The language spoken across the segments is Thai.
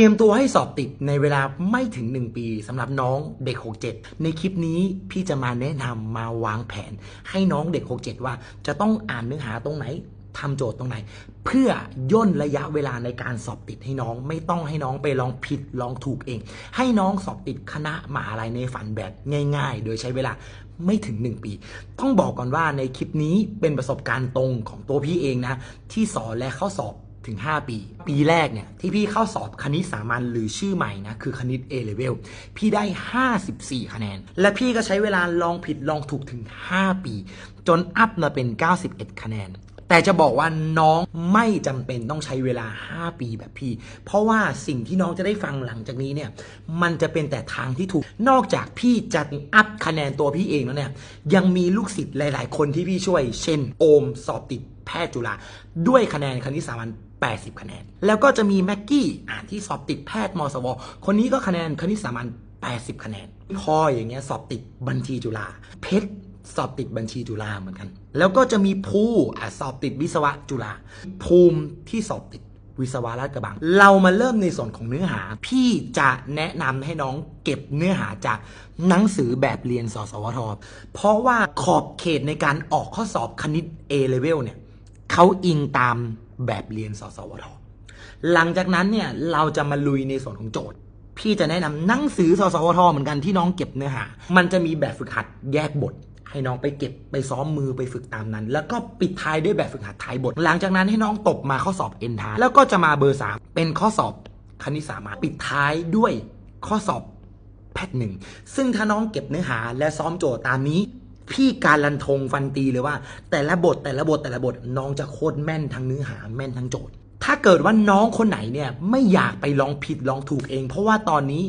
เตรียมตัวให้สอบติดในเวลาไม่ถึง 1 ปีสำหรับน้องเด็ก 67 ในคลิปนี้พี่จะมาแนะนำมาวางแผน ให้น้องเด็ก 67 ว่าจะต้องอ่านเนื้อหาตรงไหนทำโจทย์ตรงไหน เพื่อย่นระยะเวลาในการสอบติดให้น้องไม่ต้องให้น้องไปลองผิดลองถูกเอง ให้น้องสอบติดคณะมหาลัยในฝันแบบง่าย ๆ โดยใช้เวลาไม่ถึง 1 ปี ต้องบอกก่อนว่าในคลิปนี้เป็นประสบการณ์ตรงของตัวพี่เองนะ ที่สอนและเข้าสอบ ถึง 5 ปี ปีแรกเนี่ย ที่พี่เข้าสอบคณิตสามัญหรือชื่อใหม่นะ คือคณิต A level พี่ได้ 54 คะแนน และพี่ก็ใช้เวลาลองผิดลองถูกถึง 5 ปี จนอัพมาเป็น 91 คะแนน แต่จะบอกว่าน้องไม่จำเป็นต้องใช้เวลา 5 ปีแบบพี่ เพราะว่าสิ่งที่น้องจะได้ฟังหลังจากนี้เนี่ย มันจะเป็นแต่ทางที่ถูก นอกจากพี่จะอัพคะแนนตัวพี่เองแล้วเนี่ย ยังมีลูกศิษย์หลาย ๆ คนที่พี่ช่วย เช่น โอมสอบติดแพทย์จุฬาด้วยคะแนนคณิตสามัญ80 คะแนน แล้วก็จะมีแม็กกี้อ่านที่สอบติดแพทย์มสว คนนี้ก็คะแนนคณิตสามัญ80 คะแนนพออย่างเงี้ยสอบติดบัญชีจุฬาเพชร สอบติดบัญชีจุฬาเหมือนกัน แล้วก็จะมีภูอะสอบติดวิศวะจุฬาภูมิที่สอบติดวิศวะราชกระบัง เรามาเริ่มในส่วนของเนื้อหา พี่จะแนะนำให้น้องเก็บเนื้อหาจากหนังสือแบบเรียนสสวท เพราะว่าขอบเขตในการออกข้อสอบคณิต A level เนี่ยเขาอิงตามแบบเรียนสสวท หลังจากนั้นเนี่ยเราจะมาลุยในส่วนของโจทย์ พี่จะแนะนำหนังสือสสวทเหมือนกันที่น้องเก็บเนื้อหา มันจะมีแบบฝึกหัดแยกบท ให้น้องไปเก็บไปซ้อมมือไปฝึกตามนั้น แล้วก็ปิดท้ายด้วยแบบฝึกหัดท้ายบท หลังจากนั้นให้น้องตบมาข้อสอบเอ็นทาแล้วก็จะมาเบอร์สามเป็นข้อสอบคณิตสามัญปิดท้ายด้วยข้อสอบแพทหนึ่งซึ่งถ้าน้องเก็บเนื้อหาและซ้อมโจทย์ตามนี้ พี่การลันทงฟันตีเลยว่า แต่ละบทแต่ละบทแต่ละบทน้องจะโคตรแม่นทั้งเนื้อหาแม่นทั้งโจทย์ถ้าเกิดว่าน้องคนไหนเนี่ยไม่อยากไปลองผิดลองถูกเอง เพราะว่าตอนนี้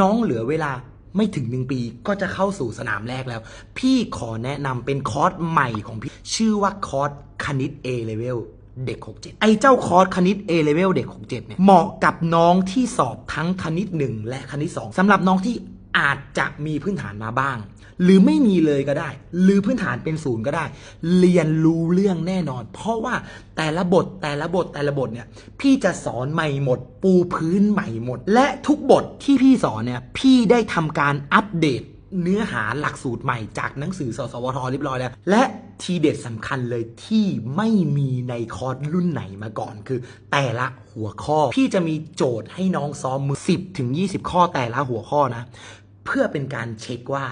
น้องเหลือเวลา ไม่ถึงหนึ่งปีก็จะเข้าสู่สนามแรกแล้ว พี่ขอแนะนำเป็นคอร์สใหม่ของพี่ ชื่อว่าคอร์สคณิต A level เด็ก 67 ไอ้เจ้าคอร์สคณิต A level เด็ก 67 เนี่ย เหมาะกับน้องที่สอบทั้งคณิต 1 และคณิต 2สำหรับน้องที่ อาจจะมีพื้นฐานมาบ้าง หรือไม่มีเลยก็ได้ หรือพื้นฐานเป็นศูนย์ก็ได้ เรียนรู้เรื่องแน่นอน เพราะว่าแต่ละบทแต่ละบทแต่ละบทเนี่ย พี่จะสอนใหม่หมด ปูพื้นใหม่หมด และทุกบทที่พี่สอนเนี่ยพี่ได้ทำการอัปเดตเนื้อหาหลักสูตรใหม่จากหนังสือสสวทเรียบร้อยแล้ว และทีเด็ดสำคัญเลยที่ไม่มีในคอร์สรุ่นไหนมาก่อนคือ แต่ละหัวข้อ พี่จะมีโจทย์ให้น้องซ้อมมือ 10ถึง20 ข้อแต่ละหัวข้อนะ เพื่อเป็นการเช็คว่า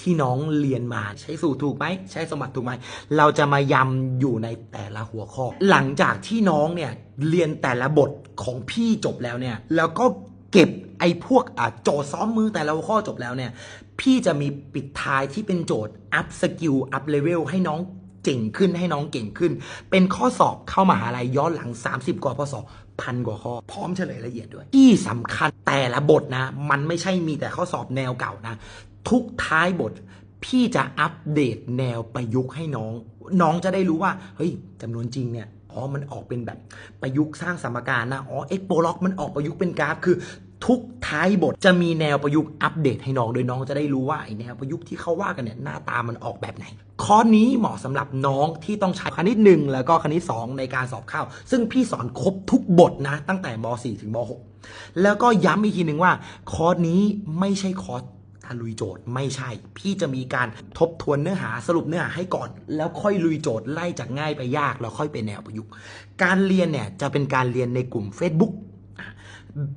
ที่น้องเรียนมาใช้สูตรถูกไหมใช้สมบัติถูกไหมเราจะมายำอยู่ในแต่ละหัวข้อ หลังจากที่น้องเนี่ยเรียนแต่ละบทของพี่จบแล้วเนี่ยแล้วก็เก็บไอ้พวกโจทย์ซ้อมมือแต่ละหัวข้อจบแล้วเนี่ย พี่จะมีปิดท้ายที่เป็นโจทย์อัพสกิลอัพเลเวลให้น้อง เจ๋งขึ้นให้น้องเก่งขึ้น เป็นข้อสอบเข้ามหาลัยย้อนหลัง 30 กว่าพศพันกว่าข้อ พร้อมเฉลยละเอียดด้วย ที่สำคัญแต่ละบทนะ มันไม่ใช่มีแต่ข้อสอบแนวเก่านะ ทุกท้ายบทพี่จะอัปเดตแนวประยุกต์ให้น้อง น้องจะได้รู้ว่าเฮ้ยจำนวนจริงเนี่ยอ๋อ มันออกเป็นแบบประยุกต์สร้างสมการนะ อ๋อ เอ็กโปล็อกมันออกประยุกต์เป็นกราฟ คือ ทุกท้ายบทจะมีแนวประยุกต์อัปเดตให้น้องโดยน้องจะได้รู้ว่าไอแนวประยุกต์ที่เขาว่ากันเนี่ยหน้าตามันออกแบบไหนคอนี้เหมาะสำหรับน้องที่ต้องใช้คณิตหนึ่งแล้วก็คณิต 2 ในการสอบเข้า ซึ่งพี่สอนครบทุกบทนะ ตั้งแต่ม .4 ถึงม .6 แล้วก็ย้ำอีกทีหนึ่งว่า คอร์สนี้ไม่ใช่คอร์สการลุยโจทย์ไม่ใช่ พี่จะมีการทบทวนเนื้อหาสรุปเนื้อหาให้ก่อน แล้วค่อยลุยโจทย์ไล่จากง่ายไปยากแล้วค่อยไปแนวประยุกต์ การเรียนเนี่ยจะเป็นการเรียนในกลุ่ม Facebook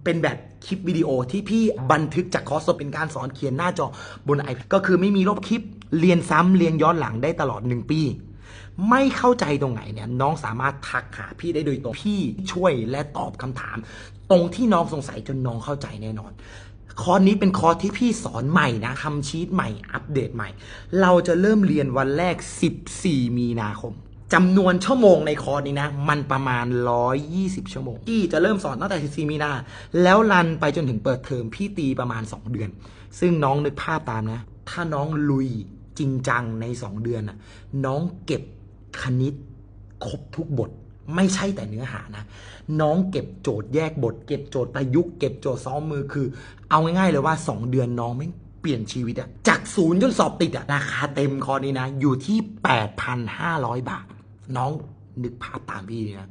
เป็นแบบคลิปวิดีโอที่พี่บันทึกจากคอร์สเป็นการสอนเขียนหน้าจอบน iPad ก็คือไม่มีลบคลิปเรียนซ้ำเรียนย้อนหลังได้ตลอด 1 ปี ไม่เข้าใจตรงไหนเนี่ยน้องสามารถทักหาพี่ได้โดยตรงพี่ช่วยและตอบคำถาม ตรงที่น้องสงสัยจนน้องเข้าใจแน่นอนคอร์สนี้เป็นคอร์สที่พี่สอนใหม่นะทำชีตใหม่อัปเดตใหม่ เราจะเริ่มเรียนวันแรก 14 มีนาคม จำนวนชั่วโมงในคอร์สนี้นะ มันประมาณ 120 ชั่วโมงพี่จะเริ่มสอนตั้งแต่14มีนาแล้วรันไปจนถึงเปิดเทอมพี่ตีประมาณ 2 เดือน ซึ่งน้องนึกภาพตามนะ ถ้าน้องลุยจริงจังใน 2 เดือนน่ะน้องเก็บคณิตครบทุกบทไม่ใช่แต่เนื้อหานะ น้องเก็บโจทย์แยกบท เก็บโจทย์ประยุกต์เก็บโจทย์ซ้อมมือคือ เอาง่ายๆเลยว่า 2 เดือนน้องไม่เปลี่ยนชีวิตอะจากศูนย์จนสอบติดอะราคาเต็มคอร์สนี้นะ อยู่ที่ 8,500 บาท น้องนึกภาพตามพี่นะ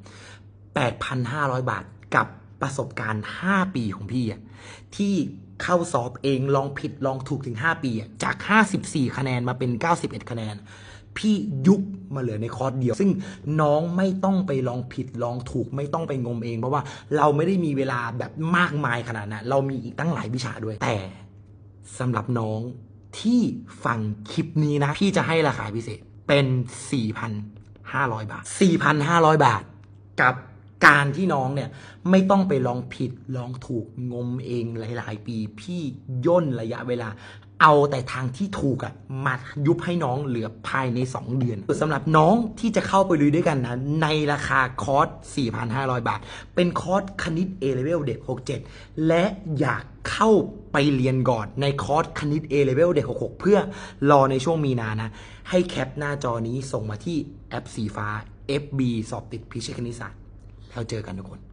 8,500บาทกับประสบการณ์5ปีของพี่อะที่เข้าสอบเองลองผิดลองถูกถึง5ปีอะจาก54คะแนนมาเป็น91คะแนน พี่ยุบมาเหลือในคอร์สเดียว ซึ่งน้องไม่ต้องไปลองผิดลองถูกไม่ต้องไปงมเอง เพราะว่าเราไม่ได้มีเวลาแบบมากมายขนาดนั้นเรามีอีกตั้งหลายวิชาด้วย แต่สำหรับน้องที่ฟังคลิปนี้นะ พี่จะให้ราคาพิเศษเป็น 4,500 บาท 4,500 บาทกับการที่น้องเนี่ยไม่ต้องไปลองผิดลองถูกงมเองหลาย ๆ ปีพี่ย่นระยะเวลา เอาแต่ทางที่ถูกอะมายุบให้น้องเหลือภายใน 2 เดือนสำหรับน้องที่จะเข้าไปลุยด้วยกันนะในราคาคอร์ส 4,500 บาท เป็นคอร์สคณิต A Level เด็ก 67 และอยากเข้าไปเรียนก่อนในคอร์สคณิต A Level เด็ก 66 เพื่อรอในช่วงมีนานะ ให้แคปหน้าจอนี้ส่งมาที่แอปสีฟ้า FB สอบติดพิเศษคณิตศาสตร์แล้วเจอกันทุกคน